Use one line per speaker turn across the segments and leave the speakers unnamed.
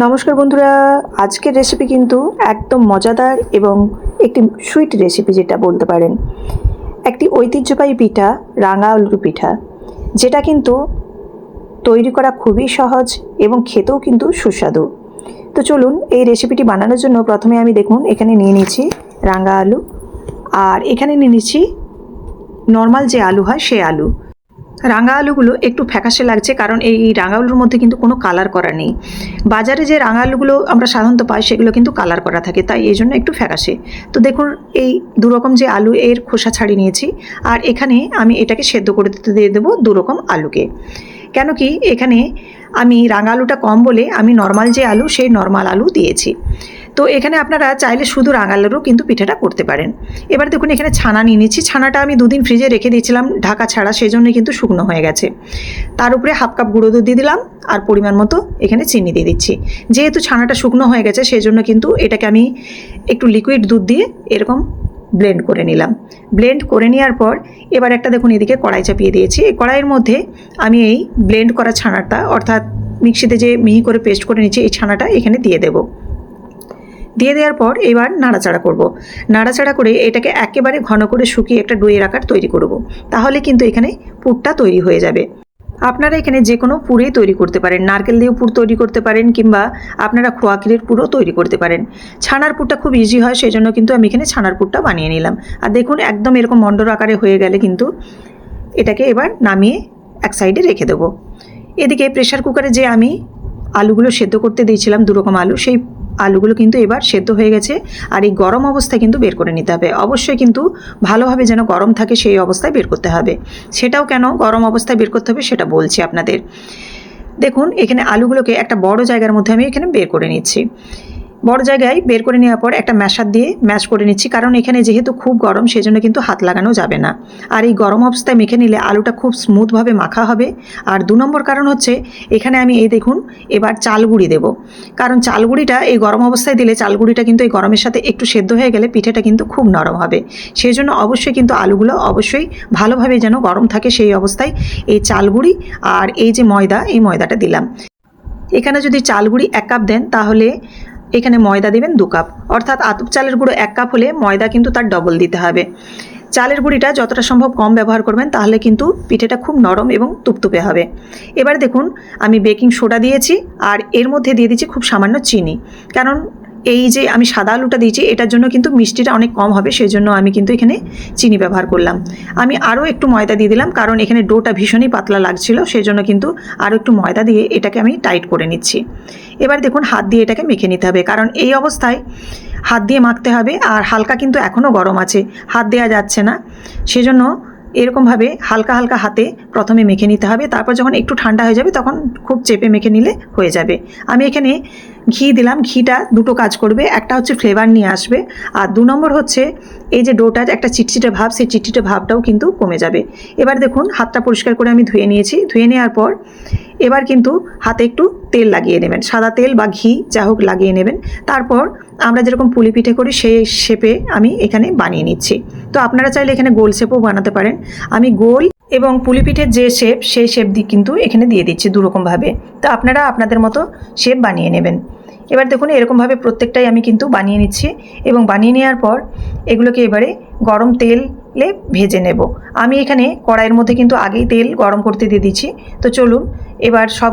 নমস্কার বন্ধুরা, আজকের রেসিপি কিন্তু একদম মজাদার এবং একটি সুইট রেসিপি যেটা বলতে পারেন। একটি ঐতিহ্যবাহী পিঠা, রাঙা আলুর পিঠা, যেটা কিন্তু তৈরি করা খুবই সহজ এবং খেতেও কিন্তু সুস্বাদু। তো চলুন এই রেসিপিটি বানানোর জন্য প্রথমে আমি দেখুন, এখানে নিয়ে নিয়েছি রাঙা আলু, আর এখানে নিয়ে নিচ্ছি নর্মাল যে আলু হয় সে আলু। রাঙা আলুগুলো একটু ফ্যাকাশে লাগছে কারণ এই রাঙা আলুর মধ্যে কিন্তু কোনো কালার করা নেই। বাজারে যে রাঙা আলুগুলো আমরা সাধারণত পাই সেগুলো কিন্তু কালার করা থাকে, তাই এই জন্য একটু ফ্যাকাশে। তো দেখুন, এই দুরকম যে আলু, এর খোসা ছাড়িয়ে নিয়েছি আর এখানে আমি এটাকে সেদ্ধ করে দিতে দিয়ে দেবো দুরকম আলুকে। কেন কি এখানে আমি রাঙা আলুটা কম বলে আমি নর্মাল যে আলু, সেই নর্মাল আলু দিয়েছি। তো এখানে আপনারা চাইলে শুধু রাঙালেরও কিন্তু পিঠাটা করতে পারেন। এবার দেখুন, এখানে ছানা নিয়ে নিচ্ছি। ছানাটা আমি দুদিন ফ্রিজে রেখে দিয়েছিলাম। ঢাকা ছাড়া সেই জন্য কিন্তু শুকনো হয়ে গেছে। তার উপরে হাফ কাপ গুঁড়ো দুধ দিয়ে দিলাম আর পরিমাণ মতো এখানে চিনি দিয়ে দিচ্ছি। যেহেতু ছানাটা শুকনো হয়ে গেছে সেই জন্য কিন্তু এটাকে আমি একটু লিকুইড দুধ দিয়ে এরকম ব্লেন্ড করে নিলাম। ব্লেন্ড করে নেওয়ার পর এবার একটা দেখুন, এদিকে কড়াই চাপিয়ে দিয়েছি। এই কড়াইয়ের মধ্যে আমি এই ব্লেন্ড করা ছানাটা, অর্থাৎ মিক্সিতে যে মিহি করে পেস্ট করে নিচ্ছি, এই ছানাটা এখানে দিয়ে দেবো। দিয়ে দেওয়ার পর এবার নাড়াচাড়া করব। নাড়াচাড়া করে এটাকে একেবারে ঘন করে শুকিয়ে একটা ডুয়ের আকার তৈরি করব। তাহলে কিন্তু এখানে পুরটা তৈরি হয়ে যাবে। আপনারা এখানে যে কোনো পুরেই তৈরি করতে পারেন। নারকেল দিয়েও পুর তৈরি করতে পারেন কিংবা আপনারা খোয়াকিলের পুরও তৈরি করতে পারেন। ছানার পুরটা খুব ইজি হয় সেই জন্য কিন্তু আমি এখানে ছানার পুরটা বানিয়ে নিলাম। আর দেখুন, একদম এরকম মন্ডর আকারে হয়ে গেলে কিন্তু এটাকে এবার নামিয়ে এক সাইডে রেখে দেবো। এদিকে প্রেশার কুকারে যে আমি আলুগুলো সেদ্ধ করতে দিয়েছিলাম, দুরকম আলু, সেই আলুগুলো কিন্তু এবার সেদ্ধ হয়ে গেছে আর এই গরম অবস্থায় কিন্তু বের করে নিতে হবে। অবশ্যই কিন্তু ভালোভাবে যেন গরম থাকে সেই অবস্থায় বের করতে হবে। সেটাও কেন গরম অবস্থায় বের করতে হবে সেটা বলছি আপনাদের। দেখুন, এখানে আলুগুলোকে একটা বড় জায়গার মধ্যে আমি এখানে বের করে নিচ্ছি। বড় জায়গায় বের করে নেওয়ার পর একটা ম্যাশার দিয়ে ম্যাশ করে নিচ্ছি। কারণ এখানে যেহেতু খুব গরম, সেজন্য কিন্তু হাত লাগানো যাবে না। আর এই গরম অবস্থায় মেখে নিলে আলুটা খুব স্মুথভাবে মাখা হবে। আর দু নম্বর কারণ হচ্ছে, এখানে আমি এই দেখুন, এবার চালগুড়ি দেব। কারণ চালগুড়িটা এই গরম অবস্থায় দিলে চালগুড়িটা কিন্তু এই গরমের সাথে একটু সেদ্ধ হয়ে গেলে পিঠেটা কিন্তু খুব নরম হবে। সেই জন্য অবশ্যই কিন্তু আলুগুলো অবশ্যই ভালোভাবে যেন গরম থাকে সেই অবস্থায় এই চালগুড়ি আর এই যে ময়দা, এই ময়দাটা দিলাম। এখানে যদি চালগুড়ি এক কাপ দেন, তাহলে এখানে ময়দা দিবেন দু কাপ। অর্থাৎ আতপ চালের গুঁড়ো এক কাপ হলে ময়দা কিন্তু তার ডবল দিতে হবে। চালের গুঁড়িটা যতটা সম্ভব কম ব্যবহার করবেন, তাহলে কিন্তু পিঠেটা খুব নরম এবং তুপতুপে হবে। এবার দেখুন, আমি বেকিং সোডা দিয়েছি, আর এর মধ্যে দিয়ে দিচ্ছি খুব সামান্য চিনি। কারণ এই যে আমি সাদা আলুটা দিয়েছি, এটার জন্য কিন্তু মিষ্টিটা অনেক কম হবে সেই জন্য আমি কিন্তু এখানে চিনি ব্যবহার করলাম। আমি আরও একটু ময়দা দিয়ে দিলাম, কারণ এখানে ডোটা ভীষণই পাতলা লাগছিল সেই জন্য কিন্তু আরও একটু ময়দা দিয়ে এটাকে আমি টাইট করে নিচ্ছি। এবার দেখুন, হাত দিয়ে এটাকে মেখে নিতে হবে, কারণ এই অবস্থায় হাত দিয়ে মাখতে হবে, আর হালকা কিন্তু এখনও গরম আছে, হাত দেওয়া যাচ্ছে না। সেজন্য এরকমভাবে হালকা হালকা হাতে প্রথমে মেখে নিতে হবে, তারপর যখন একটু ঠান্ডা হয়ে যাবে, তখন খুব চেপে মেখে নিলে হয়ে যাবে। আমি এখানে ঘি দিলাম, ঘিটা দুটো কাজ করবে, একটা হচ্ছে ফ্লেভার নিয়ে আসবে, আর দু নম্বর হচ্ছে এই যে ডোটার একটা চিটচিটে ভাব, সেই চিটচিটে ভাবটাও কিন্তু কমে যাবে। এবার দেখুন, হাতটা পরিষ্কার করে আমি ধুয়ে নিয়েছি, ধুয়ে নেওয়ার পর এবার কিন্তু হাতে একটু তেল লাগিয়ে নেবেন, সাদা তেল বা ঘি যা হোক লাগিয়ে নেবেন। তারপর আমরা যেরকম পুলি পিঠে করি, সেই শেপে আমি এখানে বানিয়ে নিচ্ছি। তো আপনারা চাইলে এখানে গোল শেপও বানাতে পারেন। আমি গোল এবং পুলিপিঠের যে শেপ সেই শেপ দিয়ে কিন্তু এখানে দিয়ে দিচ্ছি দুরকমভাবে। তো আপনারা আপনাদের মতো শেপ বানিয়ে নেবেন। এবার দেখুন, এরকমভাবে প্রত্যেকটাই আমি কিন্তু বানিয়ে নিচ্ছি এবং বানিয়ে নেওয়ার পর এগুলোকে এবারে গরম তেলে ভেজে নেব। আমি এখানে কড়াইয়ের মধ্যে কিন্তু আগেই তেল গরম করতে দিয়ে দিচ্ছি। তো চলুন, এবার সব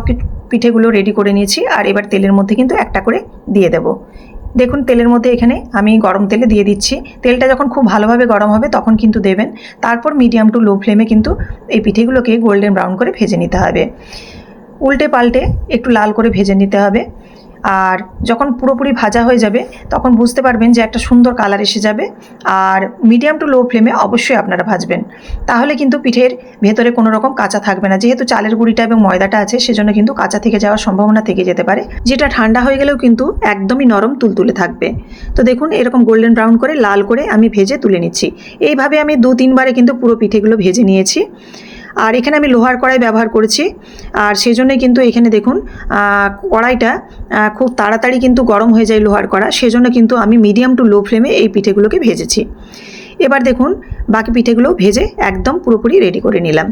পিঠেগুলো রেডি করে নিয়েছি আর এবার তেলের মধ্যে কিন্তু একটা করে দিয়ে দেব। দেখুন, তেলের মধ্যে এখানে আমি গরম তেলে দিয়ে দিচ্ছি। তেলটা যখন খুব ভালোভাবে গরম হবে, তখন কিন্তু দেবেন। তারপর মিডিয়াম টু লো ফ্লেমে কিন্তু এই পিঠেগুলোকে গোল্ডেন ব্রাউন করে ভেজে নিতে হবে। উল্টে পাল্টে একটু লাল করে ভেজে নিতে হবে। আর যখন পুরোপুরি ভাজা হয়ে যাবে, তখন বুঝতে পারবেন যে একটা সুন্দর কালার এসে যাবে। আর মিডিয়াম টু লো ফ্লেমে অবশ্যই আপনারা ভাজবেন। তাহলে কিন্তু পিঠের ভেতরে কোনো রকম কাঁচা থাকবে না। যেহেতু চালের গুঁড়িটা এবং ময়দাটা আছে, সেজন্য কিন্তু কাঁচা থেকে যাওয়ার সম্ভাবনা থেকে যেতে পারে। যেটা ঠান্ডা হয়ে গেলেও কিন্তু একদমই নরম তুলতুলে থাকবে। তো দেখুন, এরকম গোল্ডেন ব্রাউন করে লাল করে আমি ভেজে তুলে নিচ্ছি। এইভাবে আমি দু তিনবারে কিন্তু পুরো পিঠেগুলো ভেজে নিয়েছি। আর এখানে আমি লোহার কড়াই ব্যবহার করেছি। আর সেই জন্যই কিন্তু এখানে দেখুন কড়াইটা খুব তাড়াতাড়ি কিন্তু গরম হয়ে যায় লোহার কড়া। সেজন্য কিন্তু আমি মিডিয়াম টু লো ফ্লেমে এই পিঠেগুলোকে ভেজেছি। এবার দেখুন, বাকি পিঠেগুলো ভেজে একদম পুরোপুরি রেডি করে নিলাম।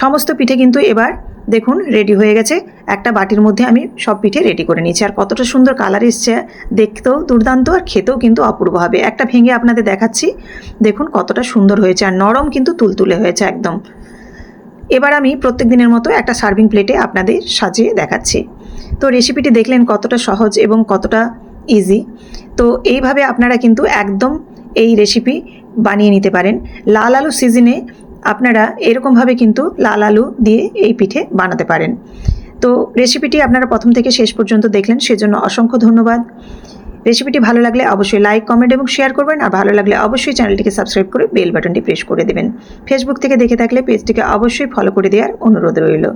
সমস্ত পিঠে কিন্তু এবার দেখুন রেডি হয়ে গেছে। একটা বাটির মধ্যে আমি সব পিঠে রেডি করে নিয়েছি। আর কতটা সুন্দর কালার এসছে, দেখতেও দুর্দান্ত আর খেতেও কিন্তু অপূর্ব হবে। একটা ভেঙে আপনাদের দেখাচ্ছি। দেখুন কতটা সুন্দর হয়েছে। আর নরম কিন্তু তুলতুলে হয়েছে একদম। এবার আমি প্রত্যেক দিনের মতো একটা সার্ভিং প্লেটে আপনাদের সাজিয়ে দেখাচ্ছি। তো রেসিপিটি দেখলেন কতটা সহজ এবং কতটা ইজি তো এইভাবে আপনারা কিন্তু একদম এই রেসিপি বানিয়ে নিতে পারেন। লাল আলু সিজনে আপনারা এরকমভাবে কিন্তু লাল আলু দিয়ে এই পিঠে বানাতে পারেন। তো রেসিপিটি আপনারা প্রথম থেকে শেষ পর্যন্ত দেখলেন, সেজন্য অসংখ্য ধন্যবাদ। রেসিপিটি ভালো লাগলে অবশ্যই লাইক, কমেন্ট এবং শেয়ার করবেন। আর ভালো লাগলে অবশ্যই চ্যানেলটিকে সাবস্ক্রাইব করে বেল বাটনটি প্রেস করে দেবেন। ফেসবুক থেকে দেখে থাকলে পেজটিকে অবশ্যই ফলো করে দেওয়ার অনুরোধ রইল।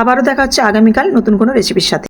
আবারও দেখা হচ্ছে আগামীকাল নতুন কোনো রেসিপির সাথে।